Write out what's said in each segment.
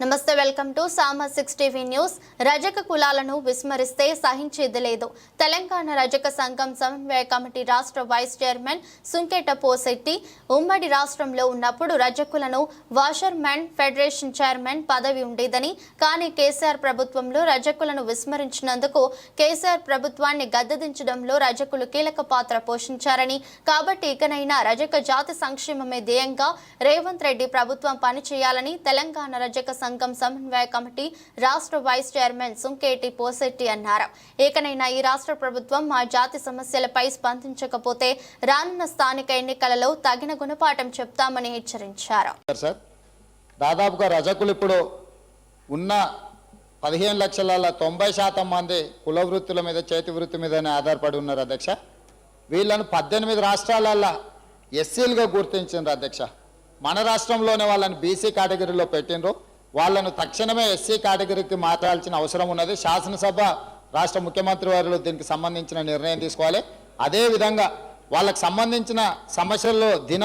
నమస్తే welcome to Samar six TV news. రజక కులాలను విస్మరిస్తే సహించేది లేదు. తెలంగాణ రజక సంఘం సమన్వయ కమిటీ రాష్ట్ర వైస్ చైర్మన్ సుంకేట పోసెట్టి ఉమ్మడి రాష్ట్రంలో ఉన్నప్పుడు రజకులను వాషర్మెన్ ఫెడరేషన్ చైర్మన్ పదవి ఉండేదని కానీ కేసీఆర్ ప్రభుత్వంలో రజకులను విస్మరించినందుకు కేసీఆర్ ప్రభుత్వాన్ని గద్దెదించడంలో రజకులు కీలక పాత్ర పోషించారని కాబట్టి ఇకనైనా రజక జాతి సంక్షేమమే ధ్యేయంగా రేవంత్ రెడ్డి ప్రభుత్వం పనిచేయాలని తెలంగాణ రజక సంఘం సమన్వయ కమిటీ రాష్ట్ర వైస్ చైర్మన్ సుంకేటి పోసెట్టి అన్నారు. ఏకనైనా ఈ రాష్ట్ర ప్రభుత్వం మా జాతి సమస్యలపై స్పందించకపోతే రానున్న స్థానిక ఎన్నికలలో తగిన గుణపాఠం చెప్తామని హెచ్చరించారు. దాదాపుగా రజకులు ఇప్పుడు ఉన్న పదిహేను లక్షల తొంభై శాతం మంది కుల వృత్తుల మీద చేతి వృత్తి మీదనే ఆధారపడి ఉన్నారు అధ్యక్ష. వీళ్ళను పద్దెనిమిది రాష్ట్రాలల్లో ఎస్సీలుగా గుర్తించారు అధ్యక్ష. మన రాష్ట్రంలోనే వాళ్ళని బీసీ కేటగిరీలో పెట్టినరు వాళ్ళను తక్షణమే ఎస్సీ కేటగిరీకి మార్చాల్సిన అవసరం ఉన్నది. శాసనసభ రాష్ట్ర ముఖ్యమంత్రి వారు దీనికి సంబంధించిన నిర్ణయం తీసుకోవాలి. అదేవిధంగా వాళ్ళకు సంబంధించిన సమస్యల్లో దిన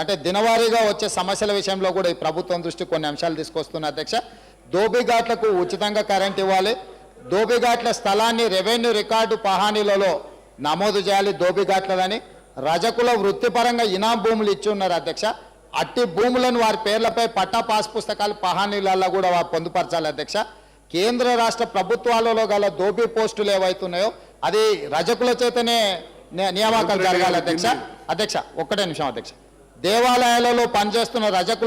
అంటే దినవారీగా వచ్చే సమస్యల విషయంలో కూడా ఈ ప్రభుత్వం దృష్టి కొన్ని అంశాలు తీసుకొస్తున్న అధ్యక్ష. దోబిఘాట్లకు ఉచితంగా కరెంట్ ఇవ్వాలి. దోబిఘాట్ల స్థలాన్ని రెవెన్యూ రికార్డు పహానీలలో నమోదు చేయాలి దోబిఘాట్లని రజకుల వృత్తిపరంగా ఇనాం భూములు ఇచ్చి ఉన్నారు అధ్యక్ష. అట్టి భూములను వారి పేర్లపై పట్టా పాస్ పుస్తకాలు పహానీలలో కూడా పొందుపరచాలి అధ్యక్ష. కేంద్ర రాష్ట్ర ప్రభుత్వాలలో గల దోపి పోస్టులు ఏవైతున్నాయో అది రజకుల చేతనే నియామకాలు జరగాలి అధ్యక్ష. అధ్యక్ష ఒక్కటే నిమిషం అధ్యక్ష. దేవాలయాలలో పనిచేస్తున్న రజకులు